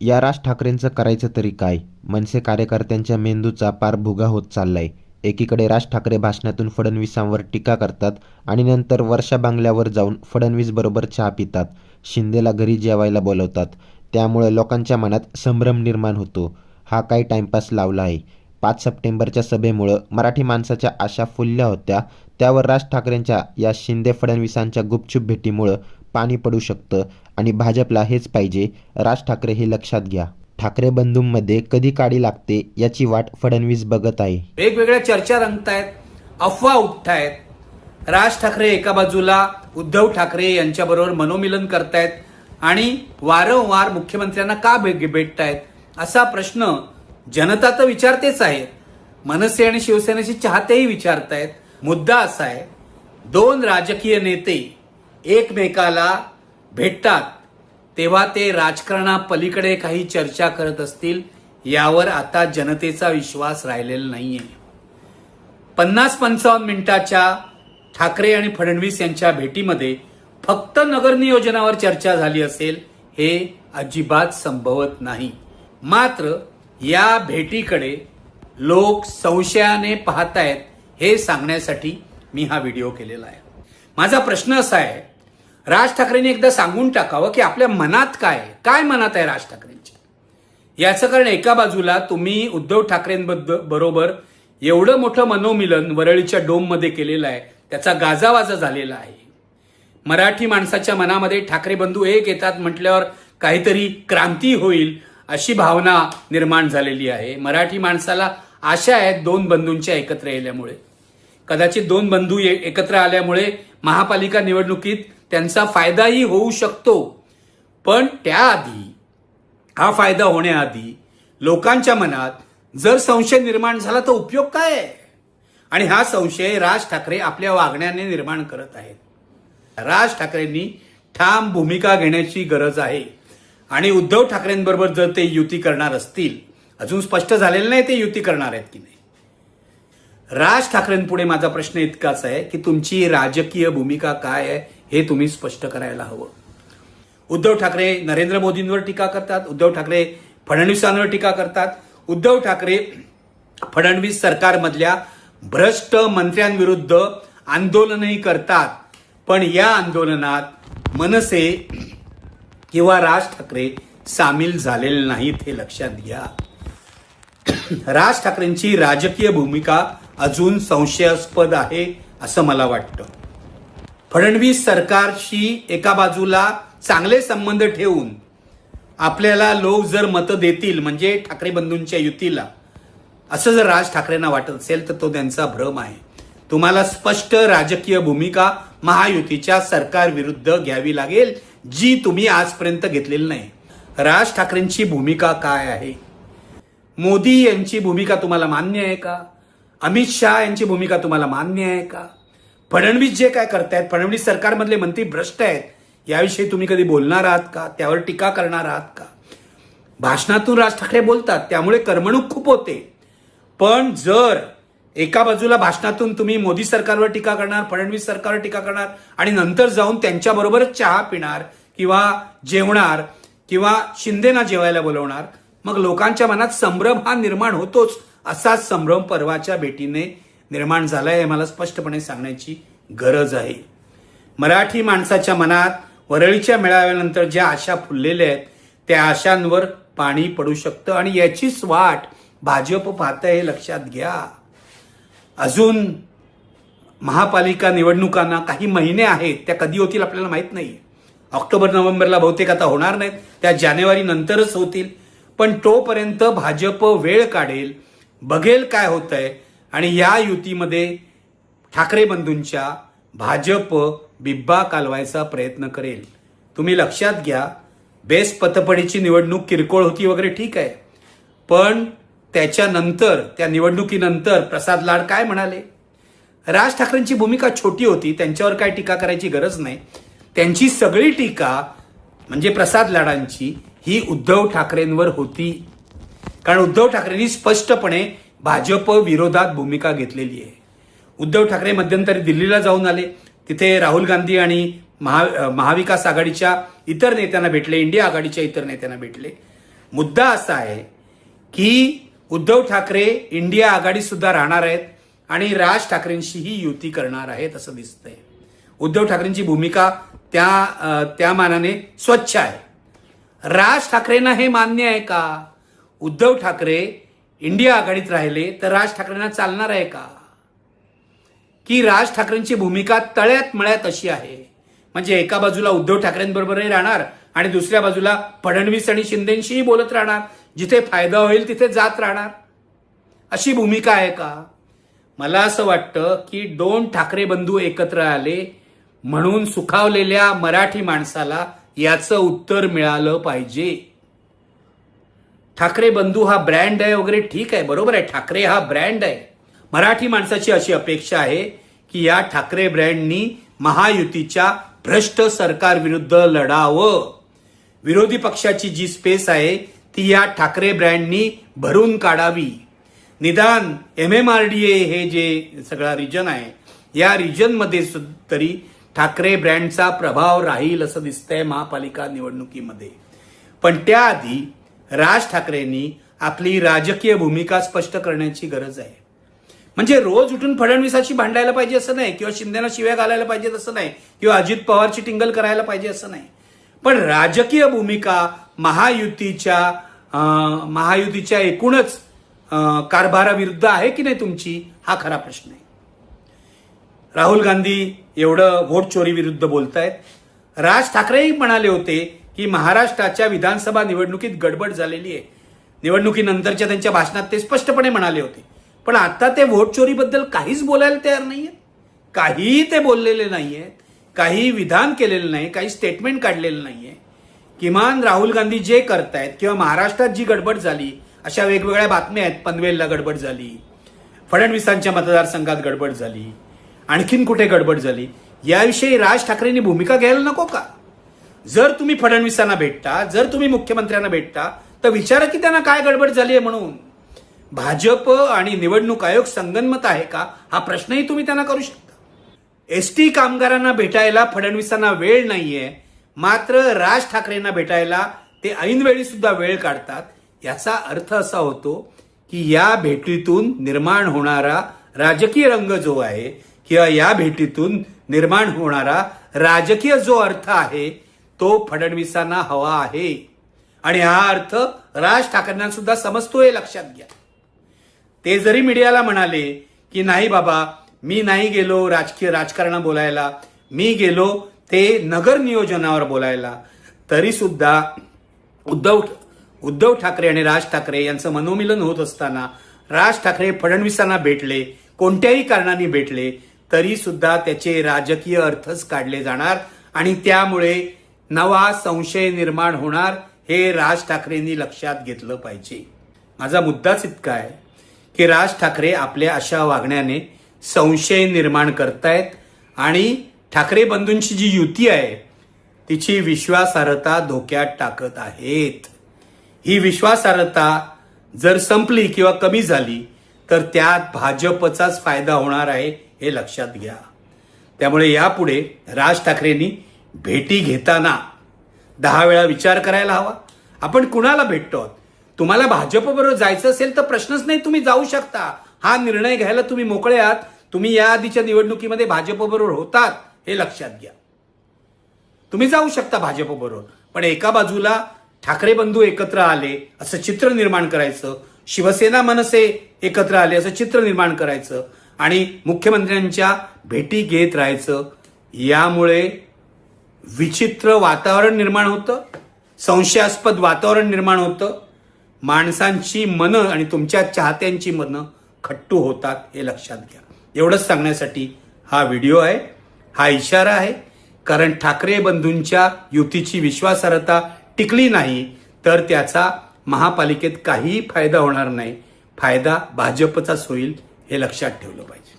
या राज ठाकरेंचं करायचं तरी काय? मनसे कार्यकर्त्यांच्या मेंदूचा पार भुगा होत चाललाय. एकीकडे राज ठाकरे भाषणातून फडणवीसांवर टीका करतात आणि नंतर वर्षा बांगल्यावर जाऊन फडणवीस बरोबर चहा पितात शिंदेला घरी जेवायला बोलवतात. त्यामुळे लोकांच्या मनात संभ्रम निर्माण होतो. हा काही टाइमपास लावला आहे? पाच सप्टेंबरच्या सभेमुळं मराठी माणसाच्या आशा फुलल्या होत्या. त्यावर राज ठाकरेंच्या या शिंदे फडणवीसांच्या गुपचूप भेटीमुळं पाणी पडू शकतं आणि भाजपला हेच पाहिजे. राज ठाकरे हे लक्षात घ्या. ठाकरे बंधूंमध्ये कधी काडी लागते याची वाट फडणवीस बघत आहे. वेगवेगळ्या चर्चा रंगतायत अफवा उठतायत. राज ठाकरे एका बाजूला उद्धव ठाकरे यांच्याबरोबर मनोमिलन करतायत आणि वारंवार मुख्यमंत्र्यांना का भे- भेटतायत असा प्रश्न जनता तर विचारतेच आहे. मनसे आणि शिवसेनेचे चाहतेही विचारतायत. मुद्दा असा आहे दोन राजकीय नेते एकमेकाला भेटतात तेव्हा ते राजकारणापलीकडे काही चर्चा करत असतील यावर आता जनतेचा विश्वास राहिलेला नाहीये. पन्नास पंचावन्न मिनिटाच्या ठाकरे आणि फडणवीस यांच्या भेटीमध्ये फक्त नगर नियोजनावर चर्चा झाली असेल हे अजिबात संभवत नाही. मात्र या भेटीकडे लोक संशयाने पाहतायत हे सांगण्यासाठी मी हा व्हिडिओ केलेला आहे. माझा प्रश्न असा आहे राज ठाकरेंनी एकदा सांगून टाकावं की आपल्या मनात काय काय मनात आहे राज ठाकरेंच्या याचं कारण एका बाजूला तुम्ही उद्धव ठाकरेंबद्दल बरोबर एवढं मोठं मनोमिलन वरळीच्या डोममध्ये केलेलं आहे. त्याचा गाजावाजा झालेला आहे. मराठी माणसाच्या मनामध्ये ठाकरे बंधू एक येतात म्हटल्यावर काहीतरी क्रांती होईल अशी भावना निर्माण झालेली आहे. मराठी माणसाला आशा आहेत दोन बंधूंच्या एकत्र येल्यामुळे कदाचित दोन बंधू एकत्र आल्यामुळे महापालिका निवडणुकीत त्यांचा फायदाही होऊ शकतो. पण त्याआधी हा फायदा होण्याआधी लोकांच्या मनात जर संशय निर्माण झाला तर उपयोग काय आहे? आणि हा संशय राज ठाकरे आपल्या वागण्याने निर्माण करत आहेत. राज ठाकरेंनी ठाम भूमिका घेण्याची गरज आहे. आणि उद्धव ठाकरेंबरोबर जर ते युती करणार असतील अजून स्पष्ट झालेलं नाही ते युती करणार आहेत की नाही. राज ठाकरेंपुढे माझा प्रश्न इतकाच आहे की तुमची राजकीय भूमिका काय आहे? हे तुम्ही स्पष्ट करायला हवं. उद्धव ठाकरे नरेंद्र मोदींवर टीका करतात उद्धव ठाकरे फडणवीसांवर टीका करतात उद्धव ठाकरे फडणवीस सरकारमधल्या भ्रष्ट मंत्र्यांविरुद्ध आंदोलनही करतात. पण या आंदोलनात मनसे किंवा राज ठाकरे सामील झालेले नाहीत हे लक्षात घ्या. राज ठाकरेंची राजकीय भूमिका अजून संशयास्पद आहे असं मला वाटतं. फडणवीस सरकारशी एका बाजूला चांगले संबंध ठेवून आपल्याला लोक जर मतं देतील म्हणजे ठाकरे बंधूंच्या युतीला असं जर राज ठाकरेंना वाटत असेल तर तो त्यांचा भ्रम आहे. तुम्हाला स्पष्ट राजकीय भूमिका महायुतीच्या सरकार विरुद्ध घ्यावी लागेल जी तुम्ही आजपर्यंत घेतलेली नाही. राज ठाकरेंची भूमिका काय आहे? मोदी यांची भूमिका तुम्हाला मान्य आहे का? अमित शहा यांची भूमिका तुम्हाला मान्य आहे का? फडणवीस जे काय करतायत फडणवीस सरकारमधले मंत्री भ्रष्ट आहेत याविषयी तुम्ही कधी बोलणार आहात का? त्यावर टीका करणार आहात का? भाषणातून राज ठाकरे बोलतात त्यामुळे करमणूक खूप होते. पण जर एका बाजूला भाषणातून तुम्ही मोदी सरकारवर टीका करणार फडणवीस सरकारवर टीका करणार आणि नंतर जाऊन त्यांच्याबरोबरच चहा पिणार किंवा जेवणार किंवा शिंदेना जेवायला बोलवणार मग लोकांच्या मनात संभ्रम हा निर्माण होतोच असाच संभ्रम परवाच्या भेटीने निर्माण झालाय हे मला स्पष्टपणे सांगण्याची गरज आहे. मराठी माणसाच्या मनात वरळीच्या मेळाव्यानंतर ज्या आशा फुललेल्या आहेत त्या आशांवर पाणी पडू शकतं आणि याचीच वाट भाजप पाहत हे लक्षात घ्या. अजून महापालिका निवडणुकांना काही महिने आहेत त्या कधी होतील आपल्याला माहीत नाही. ऑक्टोबर नोव्हेंबरला बहुतेक आता होणार नाहीत त्या जानेवारी नंतरच होतील. पण तोपर्यंत भाजप वेळ काढेल बघेल काय होतंय आणि या युतीमध्ये ठाकरे बंधूंच्या भाजप बिब्बा कालवायचा प्रयत्न करेल. तुम्ही लक्षात घ्या बेस्ट पतपडीची निवडणूक किरकोळ होती वगैरे ठीक आहे. पण त्याच्यानंतर त्या निवडणुकीनंतर प्रसाद लाड काय म्हणाले? राज ठाकरेंची भूमिका छोटी होती त्यांच्यावर काय टीका करायची गरज नाही. त्यांची सगळी टीका म्हणजे प्रसाद लाडांची ही उद्धव ठाकरेंवर होती. कारण उद्धव ठाकरेंनी स्पष्टपणे भाजप विरोधात भूमिका घेतलेली आहे. उद्धव ठाकरे मध्यंतरी दिल्लीला जाऊन आले. तिथे राहुल गांधी आणि महा महाविकास आघाडीच्या इतर नेत्यांना भेटले इंडिया आघाडीच्या इतर नेत्यांना भेटले. मुद्दा असा आहे की उद्धव ठाकरे इंडिया आघाडीत सुद्धा राहणार आहेत आणि राज ठाकरेंशीही युती करणार आहेत असं दिसतंय. उद्धव ठाकरेंची भूमिका त्या त्या मानाने स्वच्छ आहे. राज ठाकरेंना हे मान्य आहे का? उद्धव ठाकरे इंडिया आघाडीत राहिले तर राज ठाकरेंना चालणार आहे का? की राज ठाकरेंची भूमिका तळ्यात मळ्यात अशी आहे? म्हणजे एका बाजूला उद्धव ठाकरेंबरोबरही राहणार आणि दुसऱ्या बाजूला फडणवीस आणि शिंदेशीही बोलत राहणार. जिथे फायदा होईल तिथे जात राहणार. अशी भूमिका आहे का? मला असं वाटतं की दोन ठाकरे बंधू एकत्र आले म्हणून सुखावलेल्या मराठी माणसाला याचं उत्तर मिळालं पाहिजे. ठाकरे बंधू हा ब्रँड आहे वगैरे ठीक आहे बरोबर आहे. ठाकरे हा ब्रँड आहे. मराठी माणसाची अशी अपेक्षा आहे की या ठाकरे ब्रँडनी महायुतीच्या भ्रष्ट सरकारविरुद्ध लढावं. विरोधी पक्षाची जी स्पेस आहे ती या ठाकरे ब्रँडनी भरून काढावी. निदान M M R D A हे जे सगळा रिजन आहे या रिजनमध्ये तरी ठाकरे ब्रँडचा प्रभाव राहील असं दिसतंय महापालिका निवडणुकीमध्ये. पण त्याआधी राज ठाकरेंनी आपली राजकीय भूमिका स्पष्ट करण्याची गरज आहे. म्हणजे रोज उठून फडणवीसाची भांडायला पाहिजे असं नाही किंवा शिंदेना शिव्या घालायला पाहिजे असं नाही किंवा अजित पवारची टिंगल करायला पाहिजे असं नाही. पण राजकीय भूमिका महायुतीच्या महायुतीच्या एकूणच कारभाराविरुद्ध आहे की नाही तुमची हा खरा प्रश्न आहे. राहुल गांधी एवढं व्होट चोरी विरुद्ध बोलतायत. राज ठाकरेही म्हणाले होते की महाराष्ट्राच्या विधानसभा निवडणुकीत गडबड झालेली आहे. निवडणुकीनंतरच्या त्यांच्या भाषणात ते स्पष्टपणे म्हणाले होते. पण आता ते व्होट चोरीबद्दल काहीच बोलायला तयार नाहीयेत. काहीही ते बोललेले नाहीयेत. काही विधान केलेलं नाही काही स्टेटमेंट काढलेलं नाहीये. किमान राहुल गांधी जे करतायत किंवा महाराष्ट्रात जी गडबड झाली अशा वेगवेगळ्या बातम्या आहेत. पनवेलला गडबड झाली. फडणवीसांच्या मतदारसंघात गडबड झाली. आणखीन कुठे गडबड झाली? याविषयी राज ठाकरेंनी भूमिका घ्यायला नको का? जर तुम्ही फडणवीसांना भेटता जर तुम्ही मुख्यमंत्र्यांना भेटता तर विचारा की त्यांना काय गडबड झाली आहे म्हणून. भाजप आणि निवडणूक आयोग संगनमत आहे का? हा प्रश्नही तुम्ही त्यांना करू शकता. एस टी कामगारांना भेटायला फडणवीसांना वेळ नाहीये. मात्र राज ठाकरेंना भेटायला ते ऐनवेळी सुद्धा वेळ काढतात. याचा अर्थ असा होतो की या भेटीतून निर्माण होणारा राजकीय रंग जो आहे किंवा या भेटीतून निर्माण होणारा राजकीय जो अर्थ आहे तो फडणवीसांना हवा आहे. आणि हा अर्थ राज ठाकरेंना सुद्धा समजतोय लक्षात घ्या. ते जरी मीडियाला म्हणाले की नाही बाबा मी नाही गेलो राजकीय राजकारण बोलायला. मी गेलो ते नगर नियोजनावर बोलायला. तरी सुद्धा उद्धव उद्धव ठाकरे आणि राज ठाकरे यांचं मनोमिलन होत असताना राज ठाकरे फडणवीसांना भेटले कोणत्याही कारणाने भेटले तरी सुद्धा त्याचे राजकीय अर्थच काढले जाणार. आणि त्यामुळे नवा संशय निर्माण होणार हे राज ठाकरेंनी लक्षात घेतलं पाहिजे. माझा मुद्दाच इतका आहे की राज ठाकरे आपल्या अशा वागण्याने संशय निर्माण करतायत आणि ठाकरे बंधूंची जी युती आहे तिची विश्वासार्हता धोक्यात टाकत आहेत. ही विश्वासार्हता जर संपली किंवा कमी झाली तर त्यात भाजपचाच फायदा होणार आहे हे लक्षात घ्या. त्यामुळे यापुढे राज ठाकरेंनी भेटी घेताना दहा वेळा विचार करायला हवा. आपण कुणाला भेटतो? तुम्हाला भाजपबरोबर जायचं असेल तर प्रश्नच नाही तुम्ही जाऊ शकता. हा निर्णय घ्यायला तुम्ही मोकळे आहात. तुम्ही या आधीच्या निवडणुकीमध्ये भाजपबरोबर होतात हे लक्षात घ्या. तुम्ही जाऊ शकता भाजपबरोबर पण एका बाजूला ठाकरे बंधू एकत्र आले असं चित्र निर्माण करायचं. शिवसेना मनसे एकत्र आले असं चित्र निर्माण करायचं. आणि मुख्यमंत्र्यांच्या भेटी घेत राहायचं. यामुळे विचित्र वातावरण निर्माण होतं संशयास्पद वातावरण निर्माण होतं. माणसांची मनं आणि तुमच्या चाहत्यांची मनं खट्टू होतात हे लक्षात घ्या. एवढंच सांगण्यासाठी हा व्हिडिओ आहे. हा इशारा आहे. कारण ठाकरे बंधूंच्या युतीची विश्वासार्हता टिकली नाही तर त्याचा महापालिकेत काहीही फायदा होणार नाही. फायदा भाजपचाच होईल हे लक्षात ठेवलं पाहिजे.